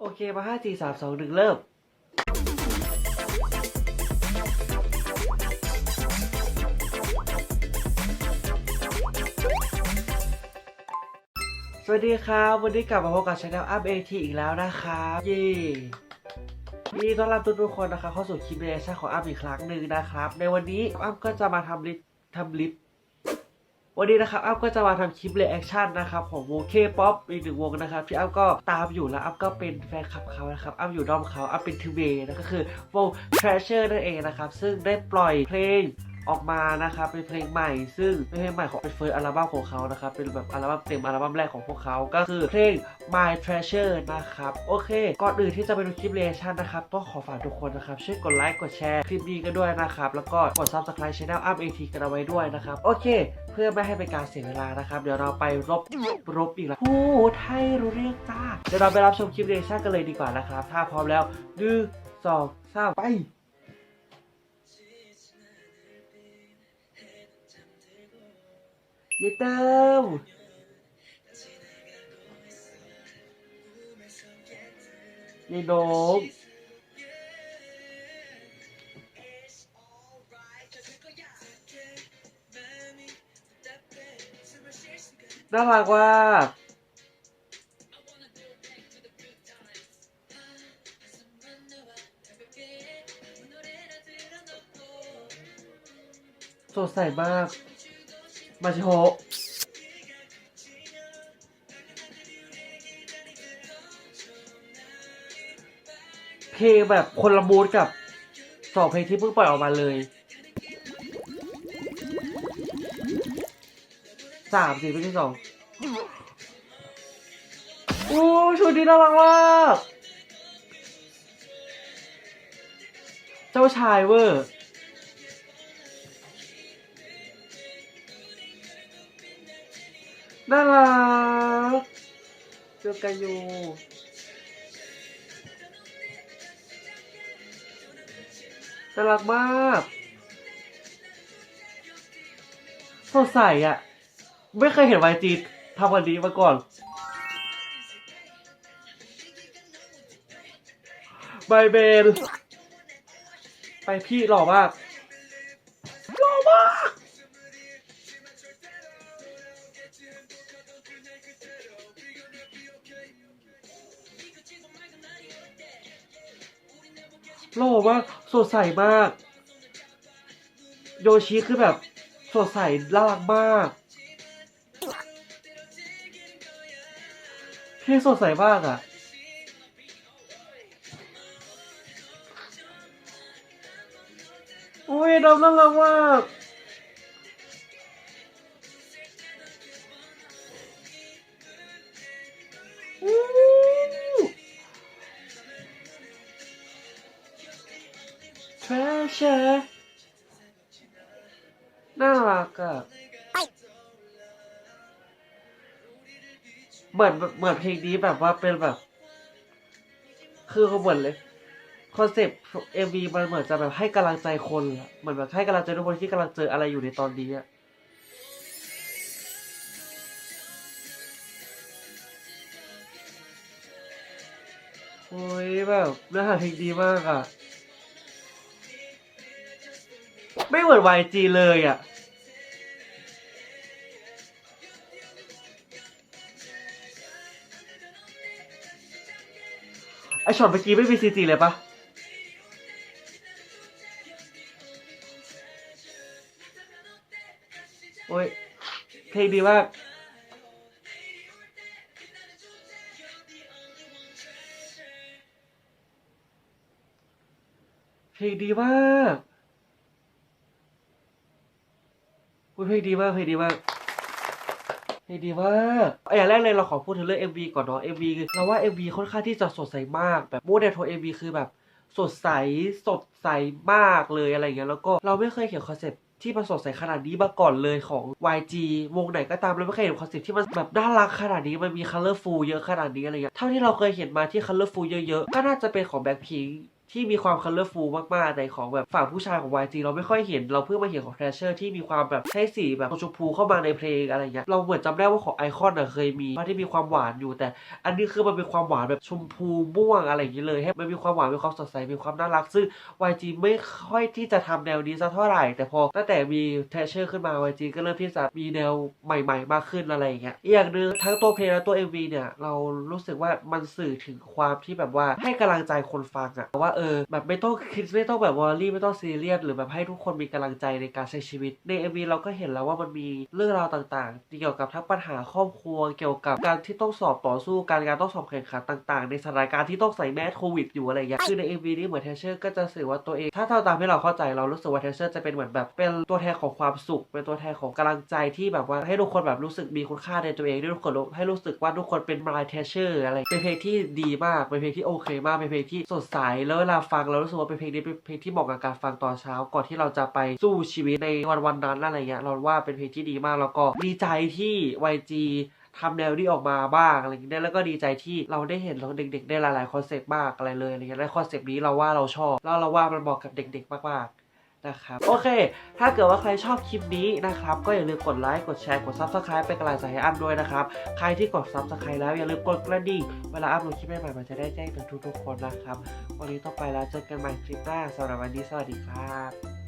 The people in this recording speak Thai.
โอเคมาห้าสี่สามสองหนึ่งเริ่มสวัสดีครับ วันนี้กลับมาพบกับช anel อัพเอทีอีกแล้วนะครับเย่ยินดีต้อนรับทุกๆคนนะครับเข้าสู่คลิปเรีแอคชั่นของอัพอีกครั้งหนึ่งนะครับ ในวันนี้อัพก็จะมาทำลิปทำลิป วันนี้นะครับอัพก็จะมาทำคลิปเรีแอคชั่นนะครับของวงเคป๊อปอีกหนึ่งวงนะครับที่อัพก็ตามอยู่แล้วอัพก็เป็นแฟนคลับเขานะครับอัพอยู่ด้อมเขาอัพเป็นทูเวนะก็คือวง Treasure นั่นเองนะครับซึ่งได้ปล่อยเพลงออกมานะครับเป็นเพลงใหม่ ซึ่งเป็นเพลงใหม่ของเป็นเฟิร์สอัลบั้มของเขานะครับเป็นแบบอัลบั้มเต็มอัลบั้มแรกของพวกเขาก็คือเพลง My Treasure นะครับโอเคก่อนอื่นที่จะไปดูคลิปเรีแอคชั่นนะครับต้องขอฝากทุกคนนะครับช่วยกดไลค์กดแชร์คลิปนี้กันด้วยนะครับแล้วก็กด Subscribe Channel อัพเอทีกันเอาไว้ด้วยนะครับโอเค เพื่อไม่ให้เป็นการเสียเวลานะครับ เดี๋ยวเราไปรบรบอีกแล้วพูดไทยรู้เรื่องจ้า เดี๋ยวเราไปรับชมคลิปเรีแอคชั่นกันเลยดีกว่านะครับ ถ้าพร้อมแล้วหนึ่งสองสามไปยีเติมยีโดม น่ารักว่าสดใสมาก มาชิโฮเพลงแบบคนละมูดกับสองเพลงที่เพิ่งปล่อยออกมาเลย สามสี่เพลงที่สองโอ้ชุดนี้น่ารักมากเจ้าชายเวอร์น่ารักเจอกันอยู่น่ารักมากสดใสอะ ไม่เคยเห็นวายจีทำวันนี้มาก่อนไบเบนไปพี่หล่อมากหล่อมากโล่อมากสดใสมาก โยชิคือแบบสดใสน่ารักมาก พี่สดใสมากอะ โอ้ยดำน่ารักมากทรเชอร์น่ารักอะ เหมือนเหมือนเพลงนี้แบบว่าเป็นแบบ คือเขาเหมือนเลยคอนเซปต์เอ็มวีมันเหมือนจะแบบให้กำลังใจคนเหมือนแบบให้กำลังใจทุกคนที่กำลังเจออะไรอยู่ในตอนนี้อะโอ้ยแบบเนื้อหาเพลงดีมากอะไม่เหมือน YG เลยอะ ไอช็อตเมื่อกี้ไม่มีซีจีเลยปะโอ้ยเพลงดีมากเพลงดีมากอุ๊ยเพลงดีมากเพลงดีมาก เพลงดีมากอาอย่างแรกเลยเราขอพูดถึงเรื่อง MV ก่อนเนาะ MV คือเราว่า MV ค่อนข้างที่จะสดใสมาก แบบมูดในโทน MV คือแบบสดใสสดใสมากเลยอะไรเงี้ยแล้วก็เราไม่เคยเห็นคอนเซ็ปต์ที่มันสดใสขนาดนี้มาก่อนเลยของ YG วงไหนก็ตามเราไม่เคยเห็นคอนเซ็ปต์ที่มันแบบน่ารักขนาดนี้มันมี colorful เยอะขนาดนี้อะไรเงี้ยเท่าที่เราเคยเห็นมาที่ colorful เยอะๆก็น่าจะเป็นของ Blackpink ที่มีความคัลเลอร์ฟูลมากๆแต่ของแบบฝั่งผู้ชายของ YG เราไม่ค่อยเห็น เราเพิ่งมาเห็นของ Treasure ที่มีความแบบใช้สีแบบชมพูเข้ามาในเพลงอะไรเงี้ยเราเหมือนจำได้ว่าของไอคอนอะเคยมีว่าที่มีความหวานอยู่ แต่อันนี้คือมันเป็นความหวานแบบชมพูม่วงอะไรอย่างนี้เลยให้มันมีความหวานมีความสดใสมีความน่ารัก ซึ่ง YG ไม่ค่อยที่จะทำแนวนี้สักเท่าไหร่ แต่พอตั้งแต่มี Treasure ขึ้นมา YG ก็เริ่มที่จะมีแนวใหม่ ๆ มากขึ้นอะไรอย่างเงี้ยอีกอย่างหนึ่งทั้งตัวเพลงและตัว MV เนี่ยเรารู้สึกว่ามันสื่อถึงความที่แบบว่าให้กำลังใจคนฟังอะว่าเออแบบไม่ต้องคิดไม่ต้องแบบวอรี่ไม่ต้องซีเรียสหรือแบบให้ทุกคนมีกำลังใจในการใช้ชีวิตใน MV เราก็เห็นแล้วว่ามันมีเรื่องราวต่างๆ เกี่ยวกับทั้งปัญหาครอบครัวเกี่ยวกับการที่ต้องสอบต่อสู้การการต้องสอบแข่งขันต่าง ๆ ในสถานการณ์ที่ต้องใส่แมสโควิดอยู่อะไรอย่างเงี้ยคือใน MV นี้เหมือนเทเชอร์ก็จะสื่อว่าตัวเอง ถ้าเท่าตามที่เราเข้าใจเรารู้สึกว่าเทเชอร์จะเป็นเหมือนแบบเป็นตัวแทนของความสุข เป็นตัวแทนของกำลังใจที่แบบว่าให้ทุกคนแบบรู้สึกมีคุณค่าในตัวเองด้ทุกคนให้รู้สึกว่าทุกคนเป็น my treasure อะไรเป็นเพลงที่ดีมากเป็นเพลงที่โอเคมากเป็นเพลงที่สดใสแล้วเวลาฟังเรารู้สึกว่าเป็นเพลงนี้เป็นเพลงที่เหมาะกับการฟังตอนเช้า ก่อนที่เราจะไปสู้ชีวิตในวันวันนั้นอะไรเงี้ยเราว่าเป็นเพลงที่ดีมากแล้วก็ดีใจที่ YG ทำแนวนี้ออกมาบ้างอะไรเงี้ยแล้วก็ดีใจที่เราได้เห็นเราเด็กๆ ได้หลายๆคอนเซปต์มากอะไรเลยอะไรเงี้ยและคอนเซปต์นี้เราว่าเราชอบ แล้วเราว่ามันเหมาะกับเด็กๆ มากๆ นะครับ โอเค ถ้าเกิดว่าใครชอบคลิปนี้นะครับ ก็อย่าลืมกดไลค์ กดแชร์ กด Subscribe เป็นกำลังใจให้อัพด้วยนะครับ ใครที่กด Subscribe แล้วอย่าลืมกดกระดิ่ง เวลาอัพลงคลิปใหม่ๆมันจะได้แจ้งถึงทุกๆคนนะครับ วันนี้ต้องไปแล้วเจอกันใหม่คลิปหน้าสำหรับวันนี้สวัสดีครับ